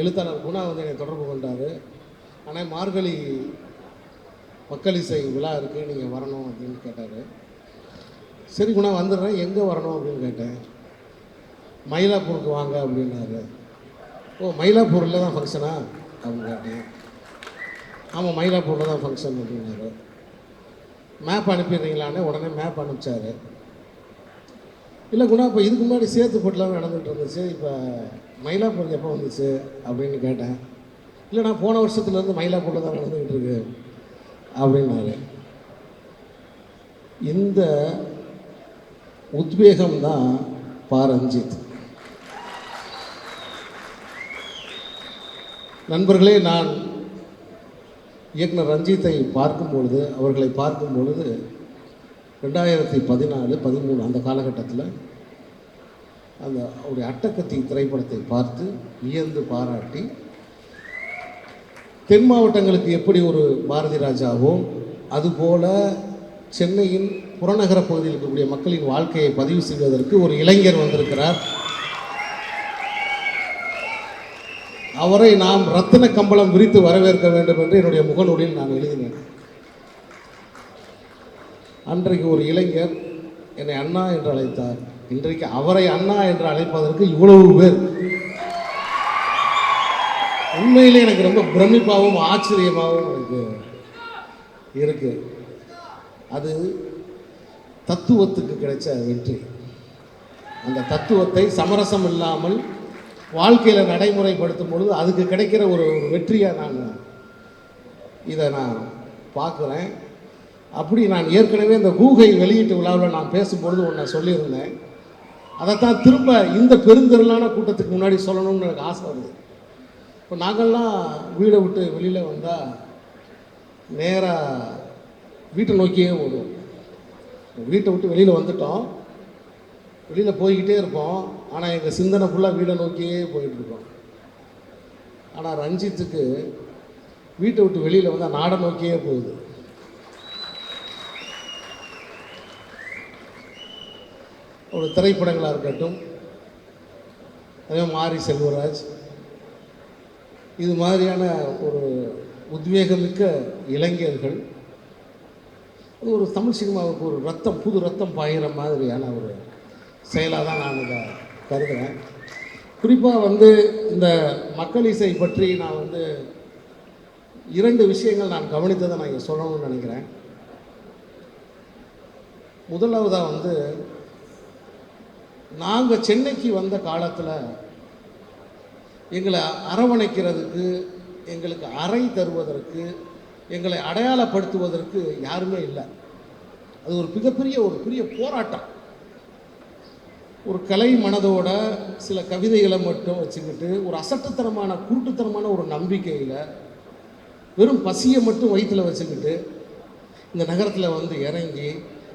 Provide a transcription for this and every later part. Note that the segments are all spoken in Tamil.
எழுத்தாளர் குணா வந்து என்னை தொடர்பு கொண்டார். ஆனால் மார்கழி மக்களிசை விழா இருக்குது நீங்கள் வரணும் அப்படின்னு கேட்டார். சரி குணா வந்துடுறேன். எங்கே வரணும் அப்படின்னு கேட்டேன். மயிலாப்பூருக்கு வாங்க அப்படின்னாரு. ஓ மயிலாப்பூரில் தான் ஃபங்க்ஷனா அப்படின்னு கேட்டேன். ஆமாம் மயிலாப்பூரில் தான் ஃபங்க்ஷன் அப்படின்னாரு. மேப் அனுப்பிடுறீங்களான்னு உடனே மேப் அனுப்பிச்சாரு. இல்லை குணா இப்போ இதுக்கு முன்னாடி சேத்து போட்டுலாம் நடந்துகிட்டு இருந்துச்சு. இப்போ மயிலாப்பூருக்கு எப்போ வந்துச்சு அப்படின்னு கேட்டேன். இல்லை நான் போன வருஷத்துலேருந்து மயிலாப்பூரில் தான் நடந்துக்கிட்டு இருக்கு அப்படின்னாரு. இந்த உத்வேகம் தான் பா ரஞ்சித். நண்பர்களே நான் இயக்குனர் ரஞ்சித்தை பார்க்கும் பொழுது அவர்களை பார்க்கும் பொழுது ரெண்டாயிரத்தி பதினாலு பதிமூணு அந்த காலகட்டத்தில் அந்த அவருடைய அட்டக்கத்தி திரைப்படத்தை பார்த்து வியந்து பாராட்டி தென் மாவட்டங்களுக்கு எப்படி ஒரு பாரதி ராஜாவோ அதுபோல சென்னையின் புறநகர பகுதியில் இருக்கக்கூடிய மக்களின் வாழ்க்கையை பதிவு செய்வதற்கு ஒரு இளைஞர் வந்திருக்கிறார். அவரை நாம் ரத்தின கம்பளம் விரித்து வரவேற்க வேண்டும் என்று என்னுடைய முகநூலில் நான் எழுதினேன். அன்றைக்கு ஒரு இளைஞர் என்னை அண்ணா என்று அழைத்தார். இன்றைக்கு அவரை அண்ணா என்று அழைப்பதற்கு இவ்வளவு பேர். உண்மையிலே எனக்கு ரொம்ப பிரமிப்பாகவும் ஆச்சரியமாகவும் எனக்கு இருக்கு. அது தத்துவத்துக்கு கிடைச்ச வெற்றி அந்த தத்துவத்தை சமரசம் இல்லாமல் வாழ்க்கையில் நடைமுறைப்படுத்தும் பொழுது அதுக்கு கிடைக்கிற ஒரு ஒரு வெற்றியாக நான் இதை நான் பார்க்குறேன். அப்படி நான் ஏற்கனவே இந்த கூகை வெளியீட்டு விழாவில் நான் பேசும்பொழுது ஒன்று சொல்லியிருந்தேன். அதைத்தான் திரும்ப இந்த பெருந்திரளான கூட்டத்துக்கு முன்னாடி சொல்லணும்னு எனக்கு ஆசை வருது. இப்போ நாங்கள்லாம் வீடை விட்டு வெளியில் வந்தால் நேராக வீட்டை நோக்கியே ஓடுவோம். வீட்டை விட்டு வெளியில் வந்துட்டோம். வெளியில் போய்கிட்டே இருப்போம். ஆனால் எங்கள் சிந்தனை ஃபுல்லாக வீடை நோக்கியே போயிட்டுருக்கோம் ஆனால் ரஞ்சித்துக்கு வீட்டை விட்டு வெளியில் வந்தால் நாடை நோக்கியே போகுது. ஒரு திரைப்படங்களாக இருக்கட்டும் அதே மாரி செல்வராஜ். இது மாதிரியான ஒரு உத்வேகமிக்க இளைஞர்கள். அது ஒரு தமிழ் சினிமாவுக்கு ஒரு ரத்தம் புது ரத்தம் பாயிற மாதிரியான ஒரு செயலாக தான் நான் இதை கருதுகிறேன் குறிப்பாக வந்து இந்த மக்கள் இசை பற்றி நான் வந்து இரண்டு விஷயங்கள் நான் கவனித்ததை நான் இங்கே சொல்லணும்னு நினைக்கிறேன். முதலாவதாக வந்து நாங்கள் சென்னைக்கு வந்த காலத்தில் எங்களை அரவணைக்கிறதுக்கு எங்களுக்கு அறை தருவதற்கு எங்களை அடையாளப்படுத்துவதற்கு யாருமே இல்லை. அது ஒரு மிகப்பெரிய ஒரு பெரிய போராட்டம். ஒரு கலை மனதோட சில கவிதைகளை மட்டும் வச்சுக்கிட்டு ஒரு அசட்டுத்தனமான குருட்டுத்தனமான ஒரு நம்பிக்கையில் வெறும் பசியை மட்டும் வயிற்றில் வச்சுக்கிட்டு இந்த நகரத்தில் வந்து இறங்கி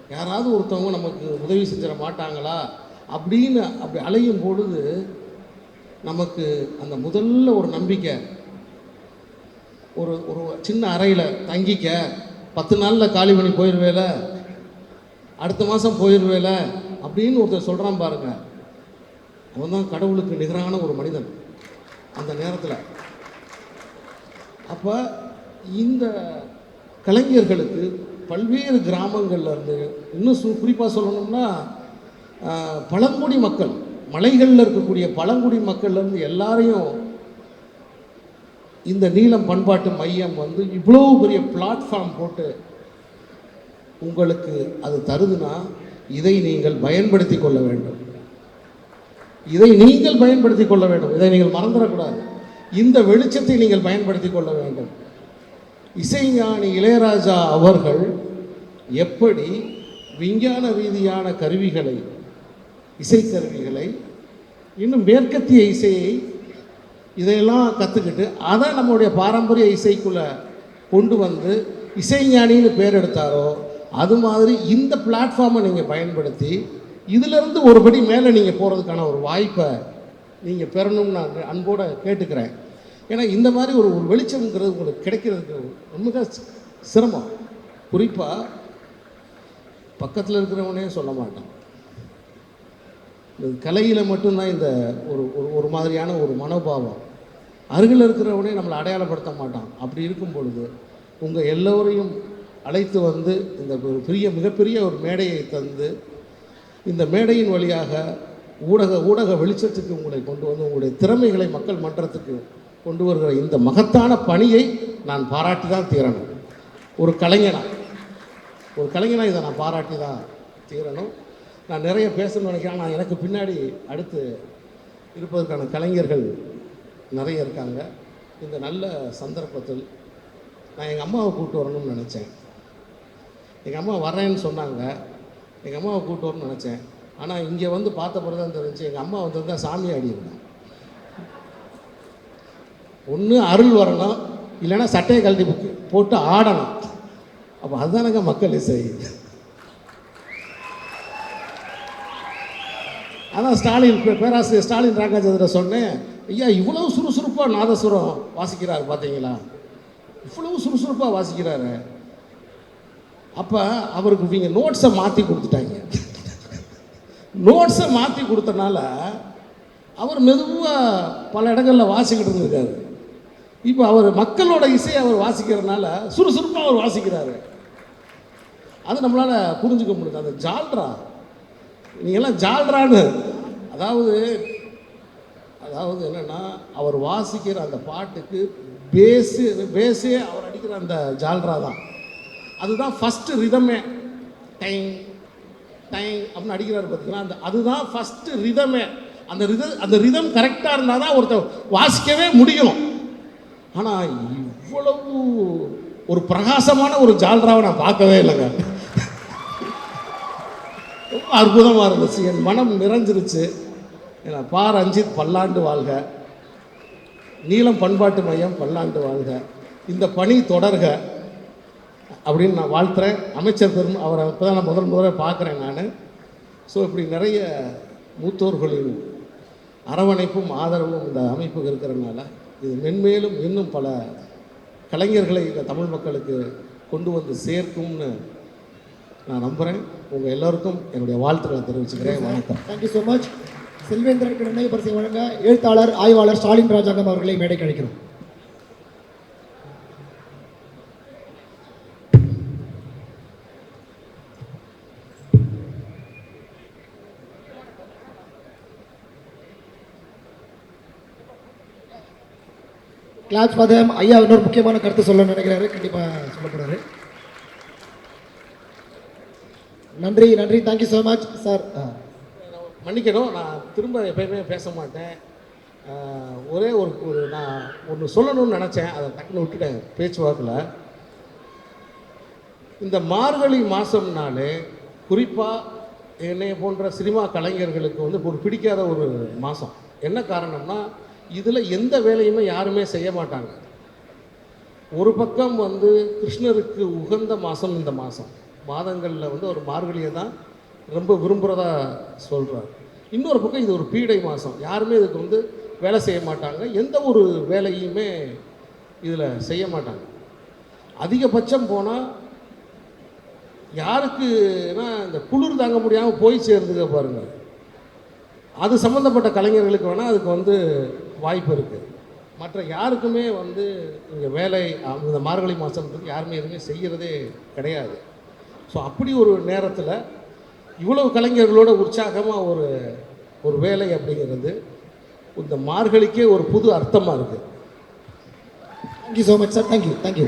யாராவது ஒருத்தவங்க நமக்கு உதவி செஞ்சிட மாட்டாங்களா? அப்படின்னு அப்படி அலையும் பொழுது நமக்கு அந்த முதல்ல ஒரு நம்பிக்கை ஒரு ஒரு சின்ன அறையில் தங்கிக்க பத்து நாளில் காலி பண்ணி போயிடுவேல அடுத்த மாதம் போயிடுவேல அப்படின்னு ஒருத்தர் சொல்கிறான் பாருங்க. அவன் தான் கடவுளுக்கு நிகரான ஒரு மனிதன் அந்த நேரத்தில். அப்போ இந்த கலைஞர்களுக்கு பல்வேறு கிராமங்கள்ல இருந்து இன்னும் சு குறிப்பாக சொல்லணும்னா பழங்குடி மக்கள் மலைகளில் இருக்கக்கூடிய பழங்குடி மக்கள்லேருந்து எல்லாரையும் இந்த நீளம் பண்பாட்டு மையம் வந்து இவ்வளோ பெரிய பிளாட்ஃபார்ம் போட்டு உங்களுக்கு அது தருதுன்னா இதை நீங்கள் பயன்படுத்தி கொள்ள வேண்டும். இதை நீங்கள் பயன்படுத்தி கொள்ள வேண்டும். இதை நீங்கள் மறந்துடக்கூடாது. இந்த வெளிச்சத்தை நீங்கள் பயன்படுத்தி கொள்ள வேண்டும். இசைஞானி இளையராஜா அவர்கள் எப்படி விஞ்ஞான ரீதியான கருவிகளை இசைக்கருவிகளை இன்னும் மேற்கத்திய இசையை இதையெல்லாம் கற்றுக்கிட்டு அதை நம்முடைய பாரம்பரிய இசைக்குள்ளே கொண்டு வந்து இசைஞானின்னு பேர் எடுத்தாரோ அது மாதிரி இந்த பிளாட்ஃபார்மை நீங்கள் பயன்படுத்தி இதிலிருந்து ஒருபடி மேலே நீங்கள் போகிறதுக்கான ஒரு வாய்ப்பை நீங்கள் பெறணும்னு நான் அன்போடு கேட்டுக்கிறேன். ஏன்னா இந்த மாதிரி ஒரு ஒரு வெளிச்சம்ங்கிறது உங்களுக்கு கிடைக்கிறதுக்கு ரொம்ப சிரமம். குறிப்பாக பக்கத்தில் இருக்கிறவனே சொல்ல மாட்டான். கலையில் மட்டும்தான் இந்த ஒரு ஒரு ஒரு மாதிரியான ஒரு மனோபாவம். அருகில் இருக்கிறவனே நம்மளை அடையாளப்படுத்த மாட்டான். அப்படி இருக்கும் பொழுது உங்கள் எல்லோரையும் அழைத்து வந்து இந்த ஒரு பெரிய மிகப்பெரிய ஒரு மேடையை தந்து இந்த மேடையின் வழியாக ஊடக ஊடக வெளிச்சத்துக்கு உங்களை கொண்டு வந்து உங்களுடைய திறமைகளை மக்கள் மன்றத்துக்கு கொண்டு வருகிற இந்த மகத்தான பணியை நான் பாராட்டி தான் தீரணும். ஒரு கலைஞனா ஒரு கலைஞனாக இதை நான் பாராட்டி தான் தீரணும். நான் நிறைய பேசணும்னு நினைக்கிறேன். ஆனால் எனக்கு பின்னாடி அடுத்து இருப்பதற்கான கலைஞர்கள் நிறைய இருக்காங்க. இந்த நல்ல சந்தர்ப்பத்தில் நான் எங்கள் அம்மாவை கூப்பிட்டு வரணும்னு நினச்சேன். எங்கள் அம்மா வரேன்னு சொன்னாங்க. எங்கள் அம்மாவை கூப்பிட்டு வரணும்னு நினச்சேன். ஆனால் இங்கே வந்து பார்த்த பிறகு தான் தெரிஞ்சு எங்கள் அம்மா வந்திருந்தா சாமி ஆடிருக்கேன் ஒன்று அருள் வரணும் இல்லைன்னா சட்டையை கழட்டி புக்கு போட்டு ஆடணும். அப்போ அதுதானங்க மக்கள் இசை. அதான் ஸ்டாலின் பேராசிரியர் ஸ்டாலின் ராக்காஜத்தில் சொன்னேன் ஐயா இவ்வளவு சுறுசுறுப்பாக நாதசுரம் வாசிக்கிறார் பார்த்தீங்களா இவ்வளவு சுறுசுறுப்பாக வாசிக்கிறாரு. அப்போ அவருக்கு இவங்க நோட்ஸை மாற்றி கொடுத்துட்டாங்க. நோட்ஸை மாற்றி கொடுத்தனால அவர் மெதுவாக பல இடங்களில் வாசிக்கிட்டு இருந்திருக்காரு. இப்போ அவர் மக்களோட இசையை அவர் வாசிக்கிறதுனால சுறுசுறுப்பாக அவர் வாசிக்கிறாரு. அது நம்மளால் புரிஞ்சுக்க முடியுது. அந்த ஜால்ரா நீங்கள்லாம் ஜால்ரானு. அதாவது அதாவது என்னென்னா அவர் வாசிக்கிற அந்த பாட்டுக்கு பேஸு பேஸே அவர் அடிக்கிற அந்த ஜால்ரா தான். அதுதான் ஃபஸ்ட்டு ரிதமே டைங் டைங் அப்படின்னு அடிக்கிறாரு பார்த்தீங்கன்னா அந்த அதுதான் ஃபஸ்ட்டு ரிதமே அந்த ரித அந்த ரிதம் கரெக்டாக இருந்தால் தான் ஒருத்தர் வாசிக்கவே முடியும். ஆனால் இவ்வளவு ஒரு பிரகாசமான ஒரு ஜால்ராவை நான் பார்க்கவே இல்லைங்க. அற்புதமாக இருந்துச்சு. என் மனம் நிறைஞ்சிருச்சு. ஏன்னா பா ரஞ்சித் பல்லாண்டு வாழ்க. நீளம் பண்பாட்டு மையம் பல்லாண்டு வாழ்க. இந்த பணி தொடர்க அப்படின்னு நான் வாழ்த்துறேன். அமைச்சர் பெரும் அவரை இப்போ தான் நான் முதல் முதல்ல பார்க்குறேன் நான். ஸோ இப்படி நிறைய மூத்தோர்களின் அரவணைப்பும் ஆதரவும் இந்த அமைப்புக்கு இருக்கிறதுனால இது மென்மேலும் இன்னும் பல கலைஞர்களை இந்த தமிழ் மக்களுக்கு கொண்டு வந்து சேர்க்கும்னு நான் நம்புகிறேன் உங்கள் எல்லோருக்கும் என்னுடைய வாழ்த்துக்களை தெரிவிச்சுக்கிறேன். வணக்கம். தேங்க்யூ ஸோ மச் செல்வேந்திரனுக்கு நினைவு பரிசை வழங்க எழுத்தாளர் ஆய்வாளர் ஸ்டாலின் ராஜாங்கம் அவர்களை மேடை கழிக்கிறோம் கிளாஸ் பதம் ஐயா இன்னொரு முக்கியமான கருத்து சொல்ல நினைக்கிறாரு. கண்டிப்பாக சொல்ல நன்றி நன்றி. தேங்க்யூ ஸோ மச் சார் மன்னிக்கணும். நான் திரும்ப எப்பயுமே பேச மாட்டேன். ஒரே ஒரு ஒரு நான் ஒன்று சொல்லணும்னு நினச்சேன். அதை டக்குன்னு விட்டுட்டேன் பேச்சுவாக்கில். இந்த மார்கழி மாதம்னாலே குறிப்பாக என்னை போன்ற சினிமா கலைஞர்களுக்கு வந்து ஒரு பிடிக்காத ஒரு மாதம் என்ன காரணம்னா இதில் எந்த வேலையுமே யாருமே செய்ய மாட்டாங்க. ஒரு பக்கம் வந்து கிருஷ்ணருக்கு உகந்த மாதம் இந்த மாதம் மாதங்களில் வந்து ஒரு மார்கழியை தான் ரொம்ப விரும்புகிறதா சொல்கிறார் இன்னொரு பக்கம் இது ஒரு பீடை மாதம் யாருமே இதுக்கு வந்து வேலை செய்ய மாட்டாங்க. எந்த ஒரு வேலையுமே இதில் செய்ய மாட்டாங்க. அதிகபட்சம் போனால் யாருக்குன்னா இந்த குளிர் தாங்க முடியாமல் போய் சேர்ந்துக்க பாருங்கள் அது சம்மந்தப்பட்ட கலைஞர்களுக்கு வேணால் அதுக்கு வந்து வாய்ப்பு இருக்குது மற்ற யாருக்குமே வந்து இங்கே வேலை இந்த மார்கழி மாதத்துக்கு யாருமே எதுவுமே செய்கிறதே கிடையாது. ஸோ அப்படி ஒரு நேரத்தில் இவ்வளவு கலைஞர்களோட உற்சாகமாக ஒரு ஒரு வேலை அப்படிங்கிறது இந்த மார்கழிக்கே ஒரு புது அர்த்தமாக இருக்குது thank you so much sir thank you thank you